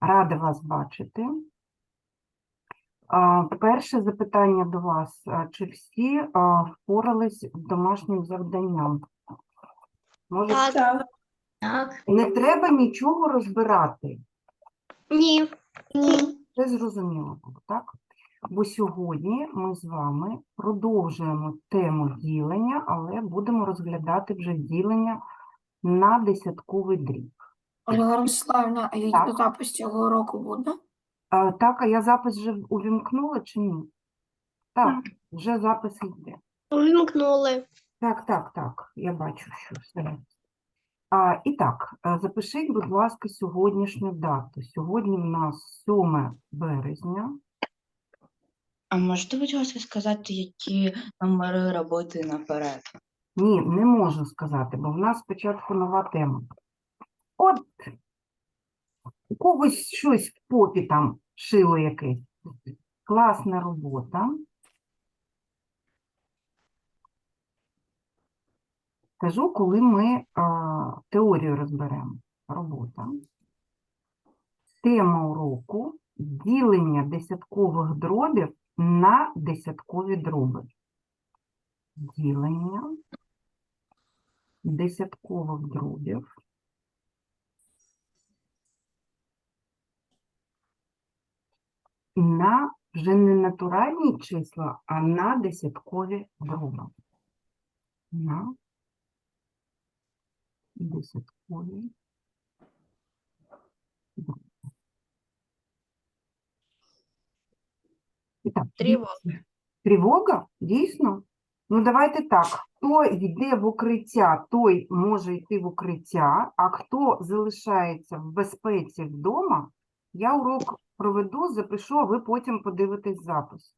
Рада вас бачити. Перше запитання до вас. Чи всі впорались з домашнім завданням? Може, Так. Так. не треба нічого розбирати. Ні. Ні. Це зрозуміло було, так? Бо сьогодні ми з вами продовжуємо тему ділення, але будемо розглядати вже ділення на десятковий дріб. Ольга Ростиславівна, а Так. запис цього уроку буде? А, так, а я запис вже увімкнула чи ні? Так, вже запис йде. Увімкнули. Так, так, так, я бачу, що все. А, і так, е, запишіть, будь ласка, сьогоднішню дату. Сьогодні в нас 7 березня. А можете, будь ласка, сказати, які номери роботи наперед? Ні, не можу сказати, бо в нас спочатку нова тема. От у когось щось в попі там шило якесь. Класна робота. Кажу, коли ми а, теорію розберемо. Робота. Тема уроку ділення десяткових дробів на десяткові дроби. Ділення десяткових дробів на вже не натуральні числа, а на десяткові дроби. На десяткові дроби. І так, Тривога. Тривога? Дійсно? Ну, давайте так. Хто йде в укриття, той може йти в укриття, а хто залишається в безпеці вдома, я урок проведу, запишу, а ви потім подивитесь запис.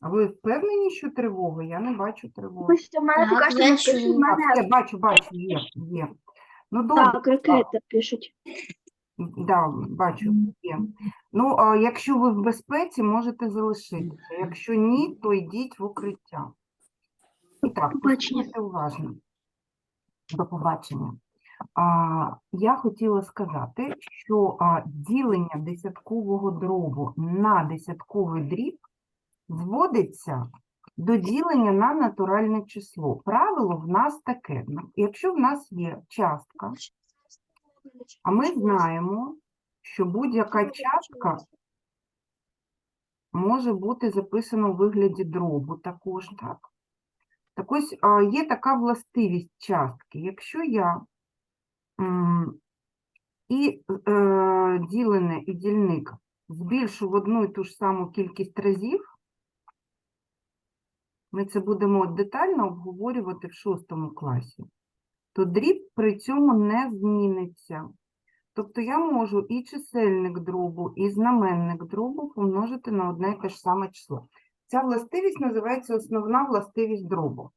А ви впевнені, що тривога? Я не бачу тривоги. Пусть у мене Так, поки що не пишуть, у А, все, бачу, бачу, є, є. Ну, добре. так, ракета пишуть. Да, бачу, є. Ну, а якщо ви в безпеці, можете залишитися. Якщо ні, то йдіть в укриття. І так, Побачення. послухайте уважно. До побачення. Я хотіла сказати, що ділення десяткового дробу на десятковий дріб зводиться до ділення на натуральне число. Правило в нас таке. Якщо в нас є частка, а ми знаємо, що будь-яка частка може бути записана у вигляді дробу також, так? Так ось є така властивість частки. Якщо я і е, ділене, і дільник збільшу в одну і ту ж саму кількість разів, ми це будемо детально обговорювати в шостому класі, то дріб при цьому не зміниться. Тобто я можу і чисельник дробу, і знаменник дробу помножити на одне і те ж саме число. Ця властивість називається основна властивість дробу.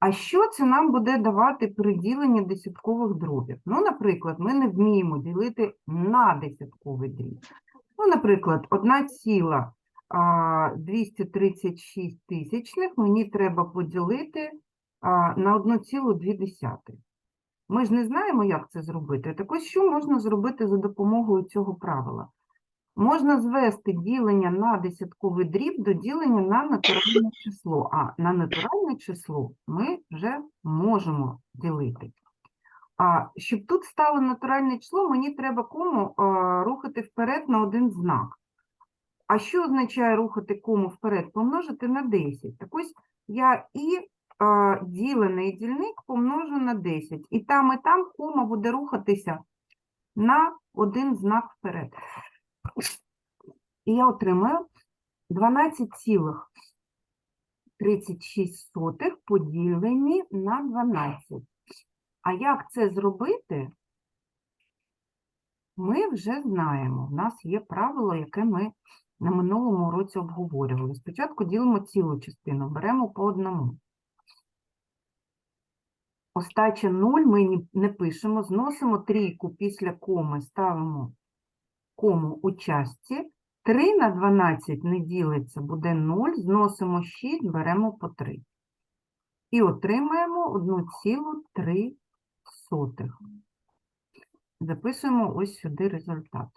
А що це нам буде давати при діленні десяткових дробів? Ну, наприклад, ми не вміємо ділити на десятковий дріб. Ну, наприклад, 1,236 тисячних мені треба поділити на 1,2. Ми ж не знаємо, як це зробити. Так ось що можна зробити за допомогою цього правила? Можна звести ділення на десятковий дріб до ділення на натуральне число. А на натуральне число ми вже можемо ділити. А щоб тут стало натуральне число, мені треба кому а, рухати вперед на один знак. А що означає рухати кому вперед? Помножити на 10. Так ось я і а, ділений дільник помножу на 10. І там, і там кома буде рухатися на один знак вперед. І я отримаю 12,36 поділені на 12. А як це зробити, ми вже знаємо. У нас є правило, яке ми на минулому році обговорювали. Спочатку ділимо цілу частину, беремо по одному. Остача 0 ми не пишемо, зносимо трійку після коми, ставимо кому у частці. 3 на 12 не ділиться, буде 0, зносимо 6, беремо по 3. І отримаємо 1,3. Записуємо ось сюди результат.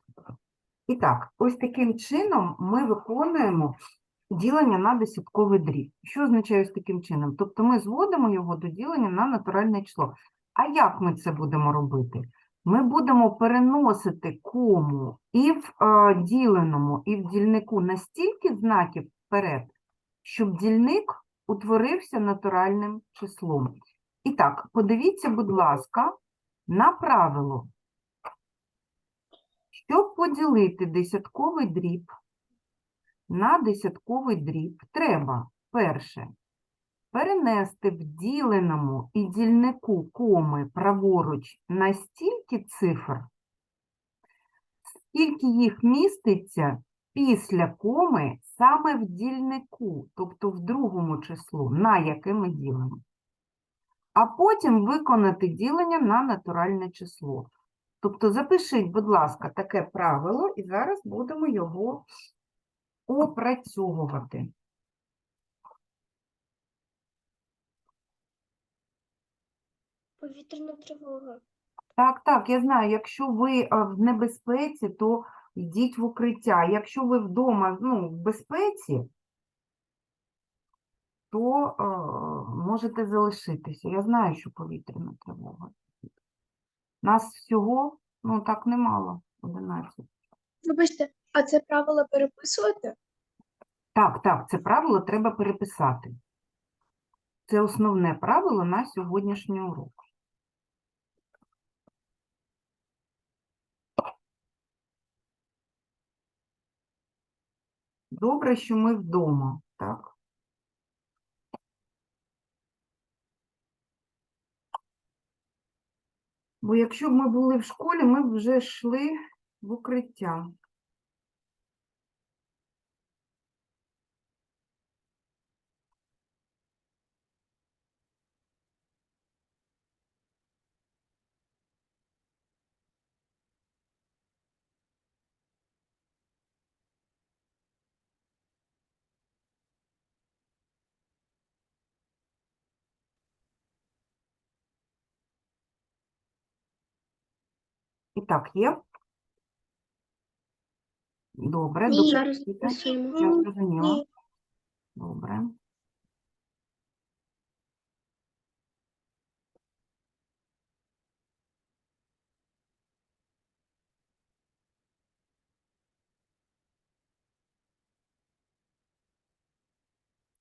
І так, ось таким чином ми виконуємо ділення на десятковий дріб. Що означає ось таким чином? Тобто ми зводимо його до ділення на натуральне число. А як ми це будемо робити? Ми будемо переносити кому і в е, діленому, і в дільнику настільки знаків вперед, щоб дільник утворився натуральним числом. І так, подивіться, будь ласка, на правило. Щоб поділити десятковий дріб на десятковий дріб, треба перше перенести в діленому і дільнику коми праворуч настільки цифр, скільки їх міститься після коми саме в дільнику, тобто в другому числу, на яке ми ділимо. А потім виконати ділення на натуральне число. Тобто запишіть, будь ласка, таке правило, і зараз будемо його опрацьовувати. Повітряна тривога. Так, так, я знаю, якщо ви а, в небезпеці, то йдіть в укриття. Якщо ви вдома ну, в безпеці, то а, можете залишитися. Я знаю, що повітряна тривога. Нас всього, ну так немало, 11. Вибачте, а це правило переписувати? Так, так, це правило треба переписати. Це основне правило на сьогоднішній урок. Добре, що ми вдома, так? Бо якщо б ми були в школі, ми б вже йшли в укриття. І так, є? Добре, Ні, добре. зараз. Я зрозуміла. Ні. Добре.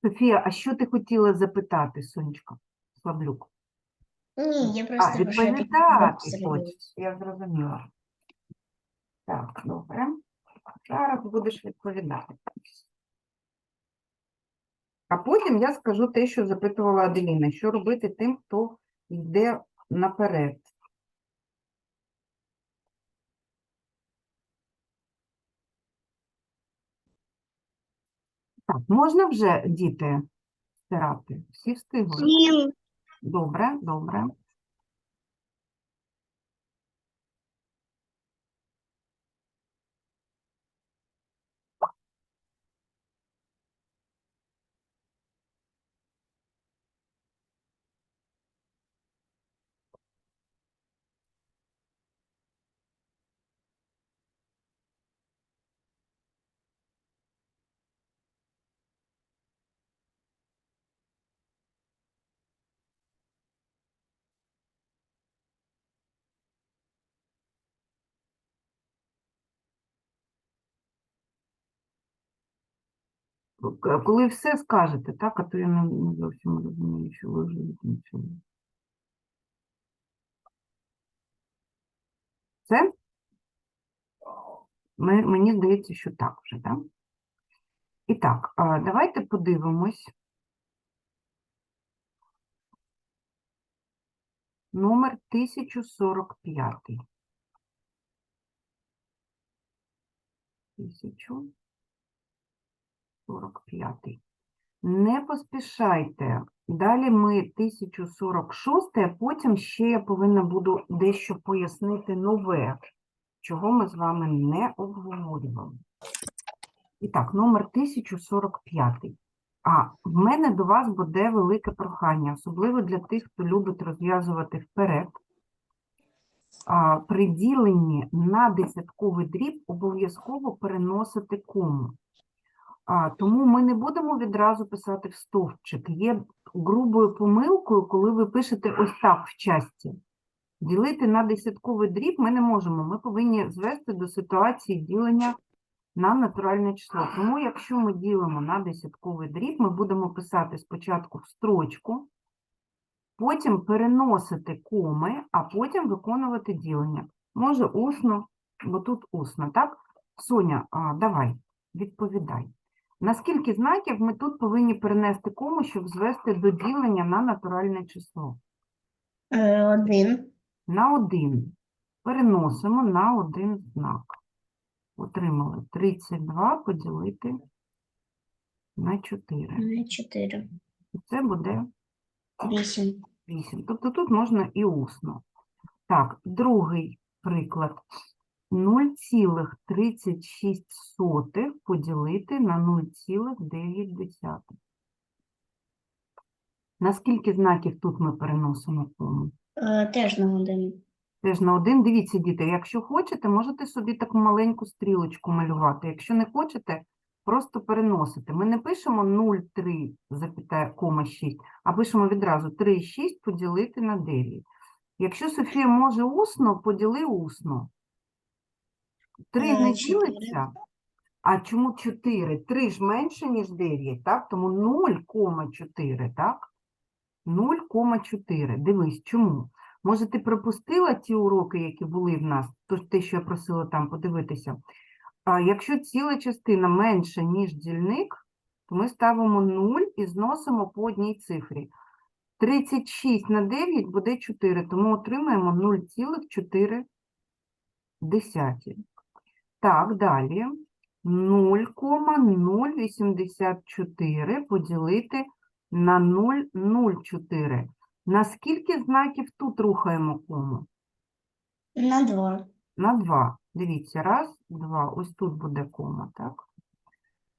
Софія, а що ти хотіла запитати, Сонечка? Славлюк? Ні, я А, просто відповідати хочеш, я зрозуміла. Так, добре. Зараз будеш відповідати. А потім я скажу те, що запитувала Аделіна, що робити тим, хто йде наперед. Так, можна вже, діти, стирати? Всі встигли? Ні. Добре, добре. Коли все скажете, так, а то я не, не зовсім розумію, що ви вже закінчили. Це? Мені здається, що так вже, так? І так, давайте подивимось. Номер 1045. 1045. Не поспішайте. Далі ми 1046, а потім ще я повинна буду дещо пояснити нове, чого ми з вами не обговорювали. І так, номер 1045. А в мене до вас буде велике прохання, особливо для тих, хто любить розв'язувати вперед. а, при діленні на десятковий дріб обов'язково переносити кому. А, тому ми не будемо відразу писати в стовпчик. Є грубою помилкою, коли ви пишете ось так в часті. Ділити на десятковий дріб ми не можемо. Ми повинні звести до ситуації ділення на натуральне число. Тому, якщо ми ділимо на десятковий дріб, ми будемо писати спочатку в строчку, потім переносити коми, а потім виконувати ділення. Може усно, бо тут усно, так? Соня, давай, відповідай. Наскільки знаків ми тут повинні перенести кому, щоб звести до ділення на натуральне число? Один. На один. Переносимо на один знак. Отримали 32 поділити на 4. Чотири. І це буде Вісім. 8. Тобто тут можна і усно. Так, другий приклад. 0,36 поділити на 0,9. Наскільки знаків тут ми переносимо кому? Теж на один. Теж на один. Дивіться, діти, якщо хочете, можете собі таку маленьку стрілочку малювати. Якщо не хочете, просто переносите. Ми не пишемо 0,3, кома 6, а пишемо відразу 3,6 поділити на 9. Якщо Софія може усно, поділи усно. 3 Е, не ділиться. А чому 4? 3 ж менше, ніж 9, так? Тому 0,4, так? 0,4. Дивись, чому? Може, ти пропустила ті уроки, які були в нас, то те, що я просила там подивитися. А якщо ціла частина менша, ніж дільник, то ми ставимо 0 і зносимо по одній цифрі. 36 на 9 буде 4, тому отримаємо 0,4. Так, далі. 0,084 поділити на 0,04. На скільки знаків тут рухаємо кому? На два. На 2. Дивіться, раз, два. Ось тут буде кома, так?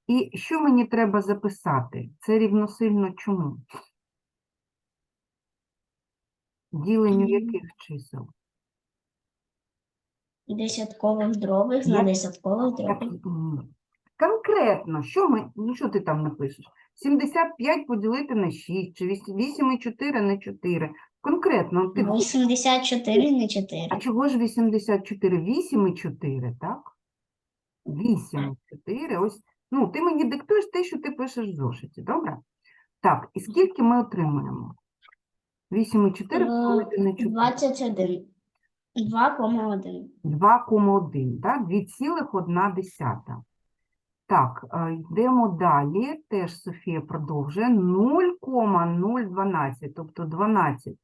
І що мені треба записати? Це рівносильно чому? Діленню яких чисел? Десяткових дробих на десяткових дробих. Конкретно, що ми, ну що ти там напишеш? 75 поділити на 6, чи 8,4 на 4. Конкретно, ти, 84 на 4. а чого ж 84? 8,4, так? 8,4, ось, ну, ти мені диктуєш те, що ти пишеш в зошиті, добре? Так, і скільки ми отримуємо? 8,4 Е, поділити на 4. 21. 2,1. 2,1, так? 2,1. Так, е, йдемо далі. Теж Софія продовжує. 0,012, тобто 12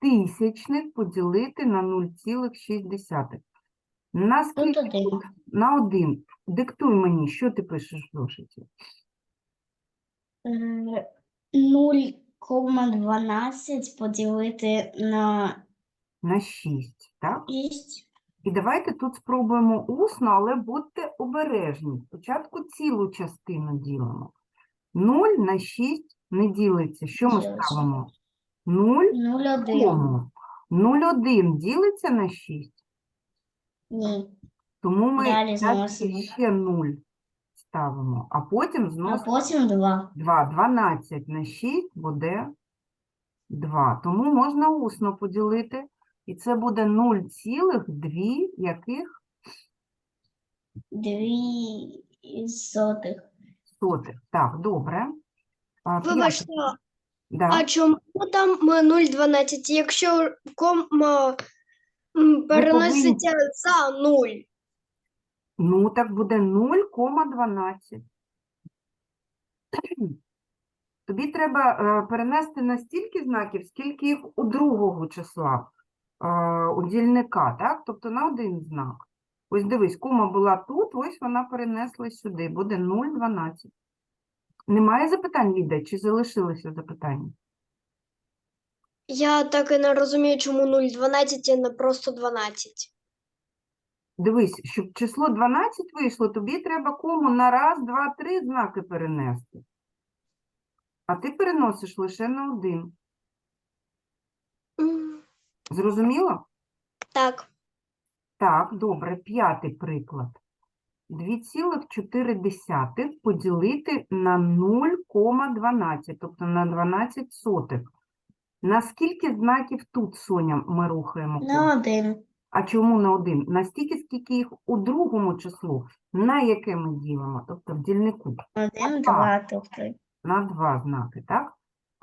тисячних поділити на 0,6. На Тут один. На 1. Диктуй мені, що ти пишеш в зошиті? Е, 0,12 поділити на На 6, так? 6. І давайте тут спробуємо усно, але будьте обережні. Спочатку цілу частину ділимо. 0 на 6 не ділиться. Що ми ставимо? 0 0,1. кому? 0,1 ділиться на 6, Ні. тому ми Далі спочатку зносимо. ще 0 ставимо, а потім А зносимо потім 2. 2. 12 на 6 буде 2. Тому можна усно поділити. І це буде 0,2 яких 2 сотих. сотих. Так, добре. А, Вибачте. Да. а чому там е, 0,12, якщо кома м, переноситься за 0? Ну, так буде 0,12. Тобі треба е, перенести на стільки знаків, скільки їх у другого числа, у дільника, так? Тобто на один знак. Ось дивись, кома була тут, ось вона перенесла сюди, буде 0,12. Немає запитань, Ліда, чи залишилися запитання? Я так і не розумію, чому 0,12, а не просто 12. Дивись, щоб число 12 вийшло, тобі треба кому на раз, два, три знаки перенести. А ти переносиш лише на один. Зрозуміло? Так. Так, добре, п'ятий приклад. 2,4 поділити на 0,12, тобто на 12 сотих. На скільки знаків тут, Соня, ми рухаємо? На один. А чому на один? Настільки, скільки їх у другому числу, на яке ми ділимо, тобто в дільнику, Один, два, тобто. на два знаки, так?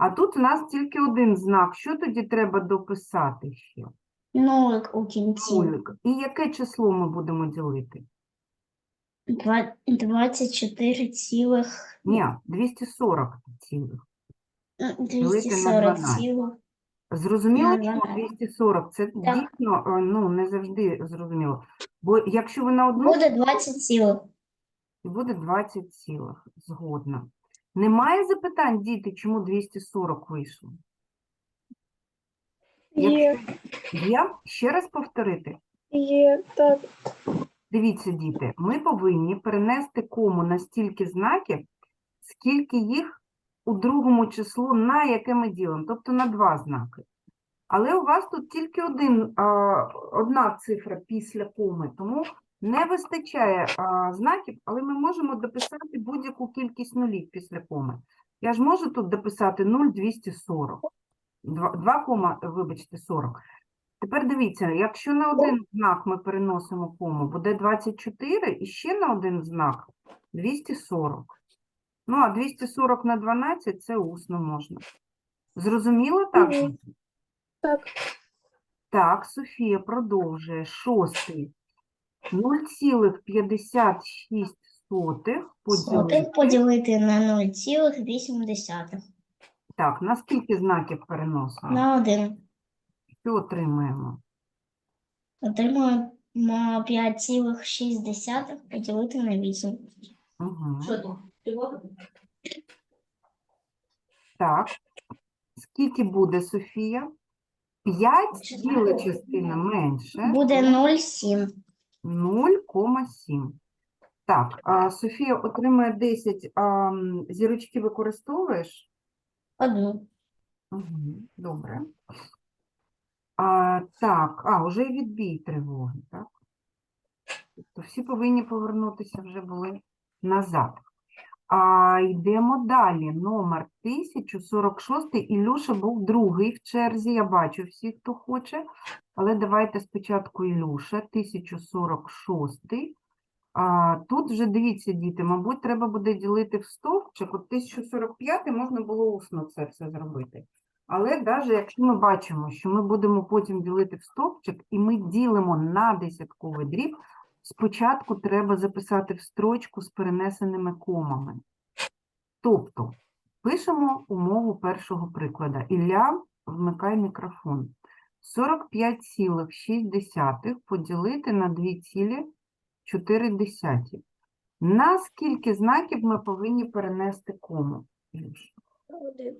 А тут у нас тільки один знак. Що тоді треба дописати ще? Нулик у кінці. Нулик. І яке число ми будемо ділити? Два- 24 цілих, Ні, 240 цілих. ну, на 240 12. цілих. Зрозуміло, чому 12. 240? Це дійсно е, ну, не завжди зрозуміло. Бо якщо ви на одну, Буде 20 цілих. буде 20 цілих. Згодна. Немає запитань, діти, чому 240 вийшло? Є, Є? Ще раз повторити. є, так. Дивіться, діти, ми повинні перенести кому на стільки знаків, скільки їх у другому числу, на яке ми ділимо, тобто на два знаки. Але у вас тут тільки один, а, одна цифра після коми, тому не вистачає а, знаків, але ми можемо дописати будь-яку кількість нулів після коми. Я ж можу тут дописати 0,240. 2, 2 кома, вибачте, 40. Тепер дивіться, якщо на один знак ми переносимо кому, буде 24, і ще на один знак 240. Ну, а 240 на 12 це усно можна. Зрозуміло так? Так. Так, Софія продовжує. Шостий. 0,56 поділити. Сотих поділити на 0,8. Так, на скільки знаків переносимо? На 1. Що отримаємо? Отримуємо 5,6 поділити на 8. Угу. Так. Скільки буде, Софія? 5 ціла частина менше. Буде 0,7. 0,7. Так, а, Софія отримує 10. А, зірочки використовуєш? Одну. Угу, добре. А, так, а, вже і відбій тривоги, так? Тобто всі повинні повернутися вже були назад. А йдемо далі. Номер 1046. Ілюша був другий в черзі. Я бачу всіх, хто хоче. Але давайте спочатку Ілюша, 1046. А, тут вже дивіться, діти, мабуть, треба буде ділити в стовпчик. От 1045 можна було усно це все зробити. Але навіть якщо ми бачимо, що ми будемо потім ділити в стовпчик, і ми ділимо на десятковий дріб, спочатку треба записати в строчку з перенесеними комами. Тобто, пишемо умову першого прикладу. Ілля, вмикай мікрофон. 45,6 поділити на 2,4. На скільки знаків ми повинні перенести кому? Ілюш? Один.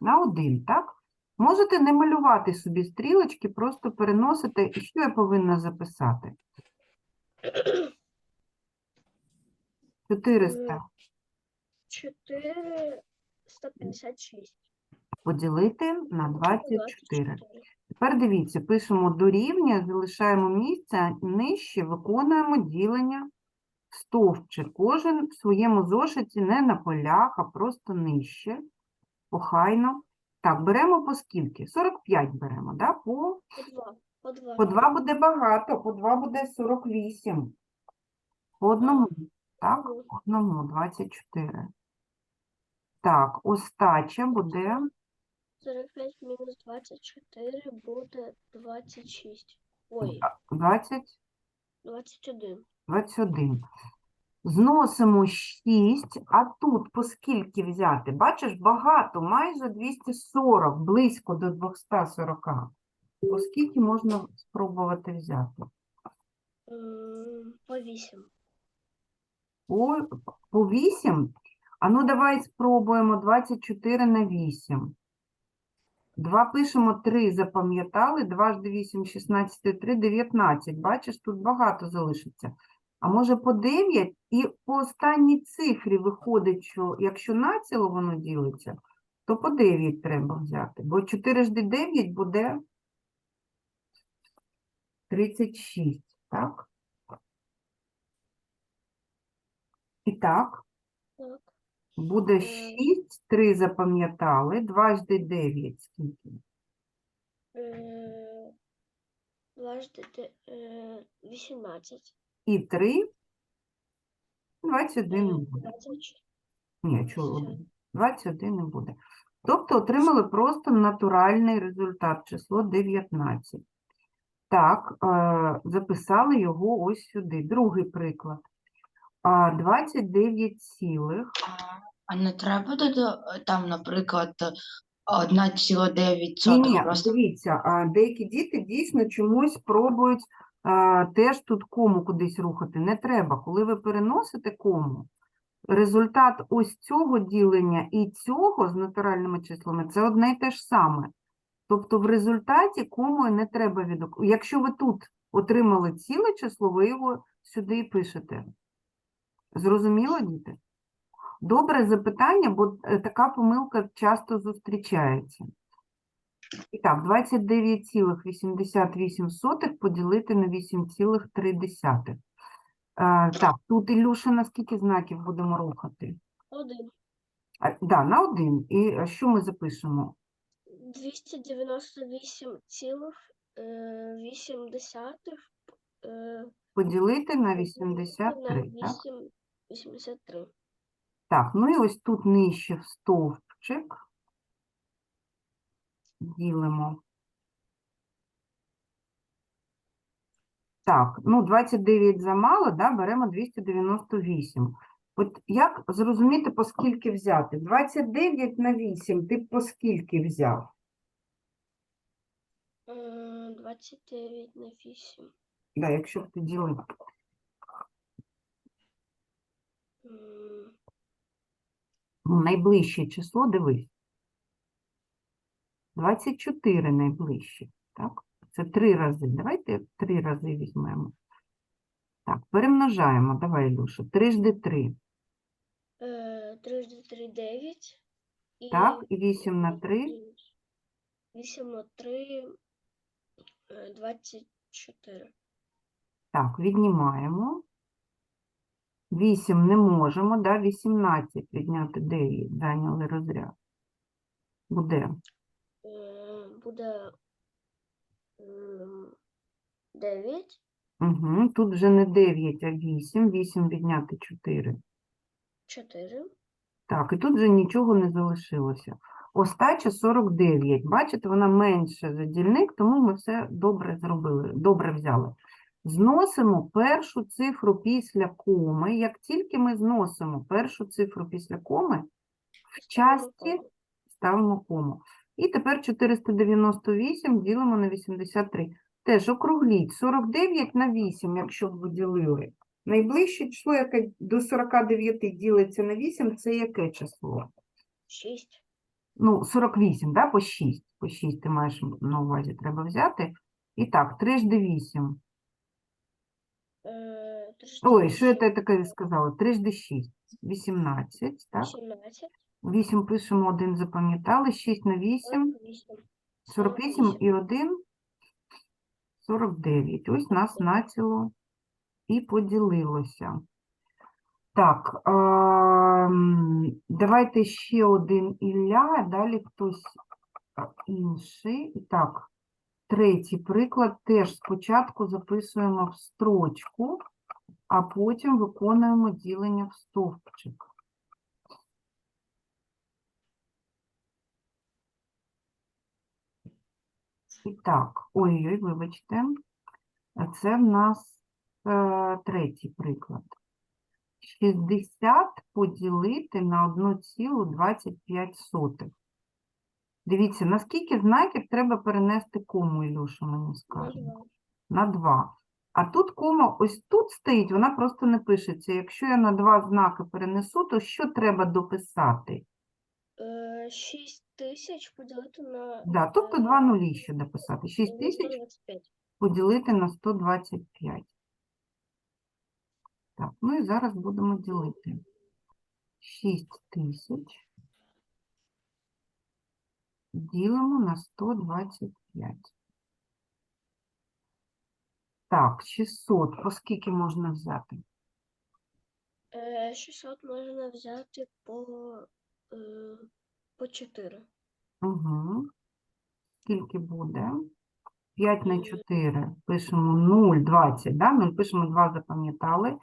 На один, так? Можете не малювати собі стрілочки, просто переносити. І що я повинна записати? 400 Чотири. 156. поділити на 24. Тепер дивіться, пишемо дорівнює, залишаємо місце, нижче виконуємо ділення в стовпчик. Кожен в своєму зошиті не на полях, а просто нижче, охайно. Так, беремо по скільки? 45 беремо, да? По, По два. По два. по 2 буде багато, по 2 буде 48. По одному, так? По одному 24. Так, остача буде 45 мінус 24 буде 26. Ой, 20. 21. 21. Зносимо 6, а тут по скільки взяти? Бачиш, багато, майже 240, близько до 240. По скільки можна спробувати взяти? По 8. По, по 8? А ну давай спробуємо 24 на 8. 2 пишемо, 3 запам'ятали, 2 ж 8, 16, 3, 19. Бачиш, тут багато залишиться. А може по 9? І по останній цифрі виходить, що якщо націло воно ділиться, то по 9 треба взяти. Бо 4 жди 9 буде 36, так? І так, Так. буде Е. 6, 3 запам'ятали, дважди 9, скільки? Е, Дважди де- е, 18. І 3, 21 не Е, буде. 20. Ні, чого Все. один? 21 не буде. Тобто отримали просто натуральний результат, число 19. Так, е, записали його ось сюди. Другий приклад. 29 цілих. А, не треба там, наприклад, 1,9 Ні, ні, просто дивіться, деякі діти дійсно чомусь пробують теж тут кому кудись рухати. Не треба. Коли ви переносите кому, результат ось цього ділення і цього з натуральними числами це одне і те ж саме. Тобто в результаті комою не треба відок. Якщо ви тут отримали ціле число, ви його сюди і пишете. Зрозуміло, діти? Добре запитання, бо е, така помилка часто зустрічається. І так, 29,88 поділити на 8,3. Е, так, тут, Ілюша, на скільки знаків будемо рухати? Один. А, да, на один. І е, що ми запишемо? 298,8 е, Поділити на на 83, так? 8, 83. Так, ну і ось тут нижче в стовпчик ділимо. Так, ну 29 замало, да, беремо 298. От як зрозуміти, по скільки взяти? 29 на 8 ти по скільки взяв? Е, 29 на 8. Да, якщо б ти ділив. Ну, найближче число, дивись. 24 найближче, так? Це три рази. Давайте три рази візьмемо. Так, перемножаємо. Давай, Ілюша. Трижди три. Е, трижди 3 9. І Так, і 8 на 3. 8 на 3 е, 24. Так, віднімаємо. 8 не можемо, да? 18 відняти 9. Зайняли розряд. Буде. Е, буде 9. Угу. Тут вже не 9, а 8. 8 відняти 4. 4. Так, і тут вже нічого не залишилося. Остача 49. Бачите, вона менше за дільник, тому ми все добре зробили, добре взяли. Зносимо першу цифру після коми. Як тільки ми зносимо першу цифру після коми, в часті ставимо кому. І тепер 498 ділимо на 83. Теж округліть 49 на 8, якщо ви ділили. Найближче число, яке до 49 ділиться на 8, це яке число? 6. Ну, 48, да, по 6. По 6 ти маєш на увазі, треба взяти. І так, трижди 8. Е, Ой, що я те таке сказала? Трижди 6. 18, так? 17. 8 пишемо, 1 запам'ятали. 6 на 8. 48. 48 і 1 – 49. Ось нас націло і поділилося. Так, ем, давайте ще один Ілля, а далі хтось інший. Так, третій приклад. Теж спочатку записуємо в строчку, а потім виконуємо ділення в стовпчик. І так, ой-ой, вибачте. Це в нас е, третій приклад. 60 поділити на 1,25. Дивіться, на скільки знаків треба перенести кому, Ілюша, мені скаже? На 2. А тут кома ось тут стоїть, вона просто не пишеться. Якщо я на два знаки перенесу, то що треба дописати? 6 тисяч поділити на Да, тобто е, два нулі ще дописати. 6 тисяч поділити на 125. Так, ну і зараз будемо ділити. 6 тисяч ділимо на 125. Так, 600. По скільки можна взяти? Е, 600 можна взяти по, е, по 4. Угу. Скільки буде? 5 на Е. 4. Пишемо 0, 20, да? 0 пишемо 2, запам'ятали.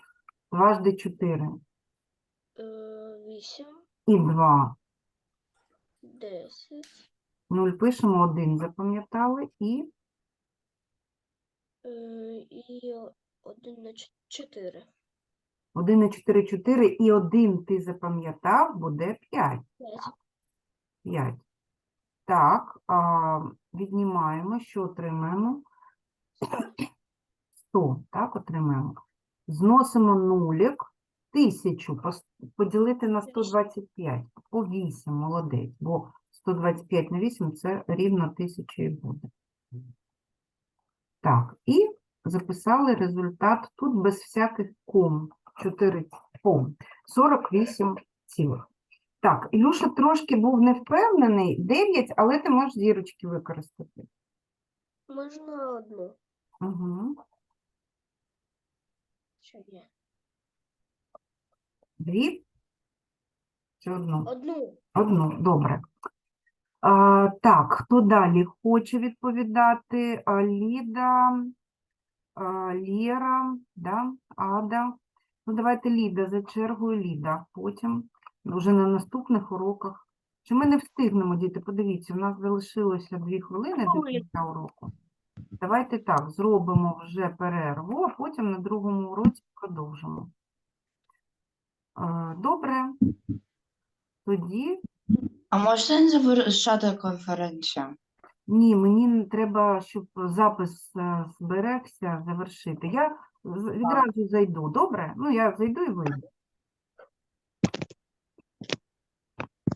Дважди 4 Е, 8, і 2. 10, 0 пишемо 1, запам'ятали. І е, і 1 на 4. 1 на 4, 4. І 1 ти запам'ятав, буде 5. 5. 5. Так, а, віднімаємо, що отримаємо? 100, так, отримаємо. Зносимо нулік, 1000 пос- поділити на 125, по 8, молодець, бо 125 на 8 – це рівно 1000 і буде. Так, і записали результат тут без всяких ком, 4 ком, 48 цілих. Так, Ілюша трошки був невпевнений, 9, але ти можеш зірочки використати. Можна одну. Угу. Що є? Дві? Чи одну? Одну. Одну, добре. А, так, хто далі хоче відповідати? Ліда, а, Лєра, да? Ада. Ну, давайте Ліда, за чергою Ліда. Потім вже на наступних уроках. Чи ми не встигнемо, діти? Подивіться, у нас залишилося дві хвилини до кінця уроку. Давайте так, зробимо вже перерву, а потім на другому уроці продовжимо. Добре. Тоді А можна завершати конференцію? Ні, мені треба, щоб запис е, зберегся, завершити. Я відразу зайду, добре? Ну, я зайду і вийду.